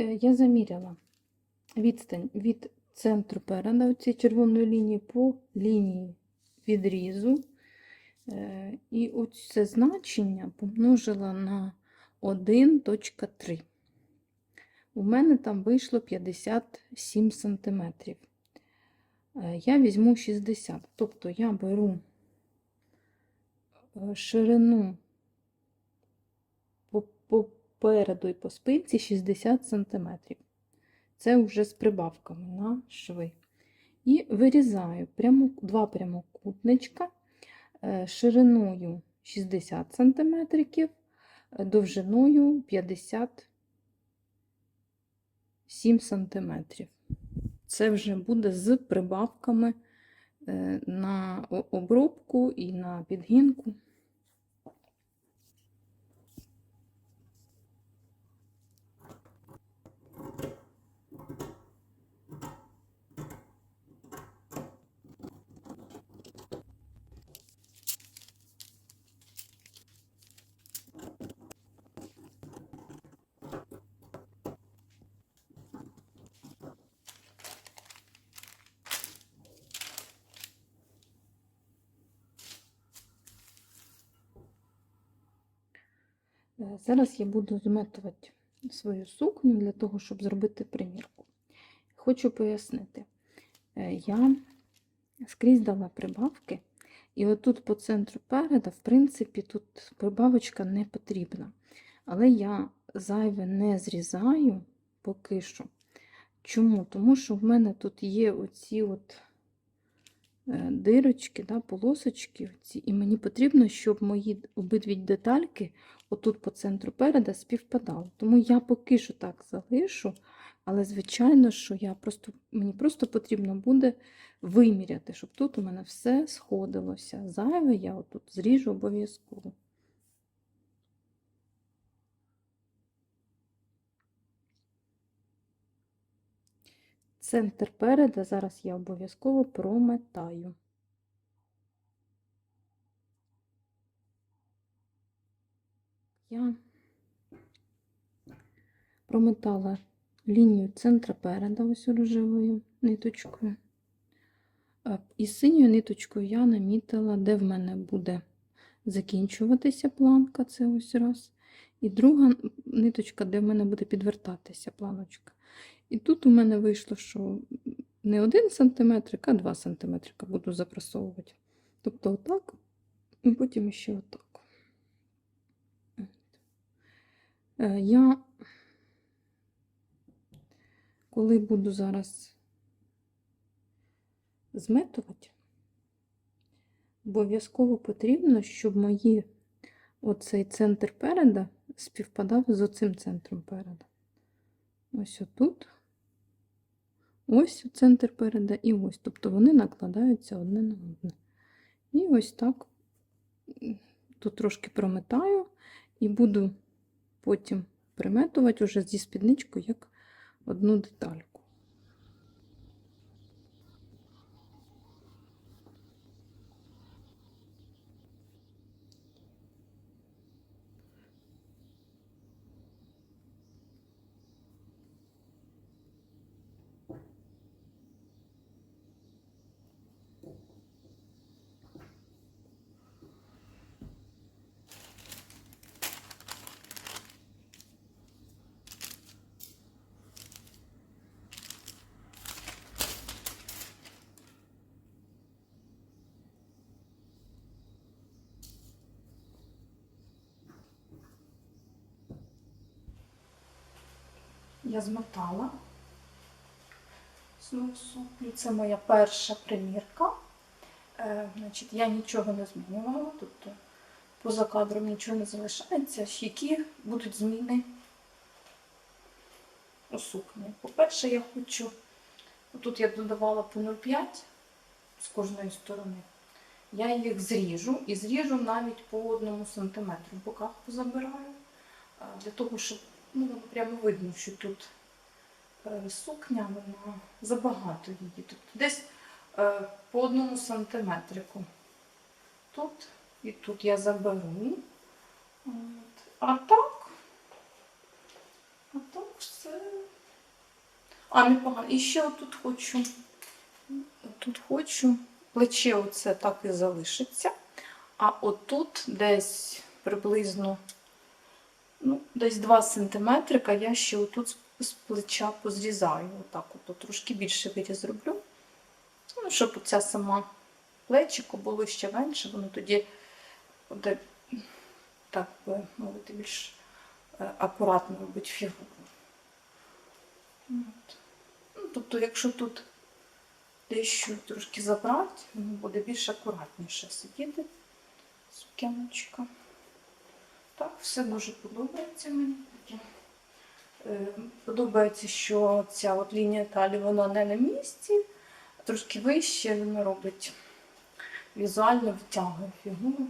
Е, Я заміряла відстань від центру переда цієї червоної лінії по лінії відрізу. Е, І оце значення помножила на 1.3. У мене там вийшло 57 см. Я візьму 60, тобто я беру е, ширину попереду і по спинці 60 см. Це вже з прибавками на шви. І вирізаю прямо, два прямокутничка е, шириною 60 см, довжиною 57 см. Це вже буде з прибавками е, на обробку і на підгінку. Зараз я буду зметувати свою сукню для того, щоб зробити примірку. Хочу пояснити, Е, я скрізь дала прибавки, і отут по центру переда, в принципі, тут прибавочка не потрібна. Але я зайве не зрізаю поки що. Чому? Тому що в мене тут є оці от е, дирочки, да, полосочки, і мені потрібно, щоб мої обидві детальки отут по центру переда співпадали. Тому я поки що так залишу, але звичайно, що я просто, мені просто потрібно буде виміряти, щоб тут у мене все сходилося. Зайве я отут зріжу обов'язково. Центр переда зараз я обов'язково прометаю. Я промотала лінію центра переда ось рожевою ниточкою. А, І синьою ниточкою я намітила, де в мене буде закінчуватися планка, це ось раз. І друга ниточка, де в мене буде підвертатися планочка. І тут у мене вийшло, що не 1 см, а 2 см буду запрасовувати. Тобто отак, і потім ще отак. Е, Я, коли буду зараз зметувати, обов'язково потрібно, щоб мої оцей центр переда співпадав з оцим центром переда. Ось отут, ось центр переда і ось. Тобто вони накладаються одне на одне. І ось так тут трошки прометаю і буду потім приметувати уже зі спідничкою як одну детальку. Я змотала свою сукню. Це моя перша примірка. Е, значить, я нічого не змінювала, тобто поза кадром нічого не залишається. Які будуть зміни у сукні. По-перше, я хочу, тут я додавала по 0,5 з кожної сторони. Я їх зріжу і зріжу навіть по одному сантиметру. В боках позабираю, е, для того, щоб ну, прямо видно, що тут е, сукня, вона забагато її. Тобто десь е, по одному сантиметрику. Тут і тут я заберу. А так, а так все А, непогано. І ще отут хочу. Тут хочу. Плече оце так і залишиться. А отут десь приблизно ну, десь 2 см я ще отут з- плеча позрізаю. Отак от, трошки більше виріз зроблю. Ну, щоб ця сама плечико було ще менше, воно тоді буде, так би мовити, більш е, акуратно робить фігуру. Ну, тобто, якщо тут дещо трошки забрати, воно буде більш акуратніше сидіти сукеночка. Так, все дуже подобається мені. Е, Подобається, що ця от лінія талі вона не на місці, трошки вище, вона робить візуально витягує фігуру.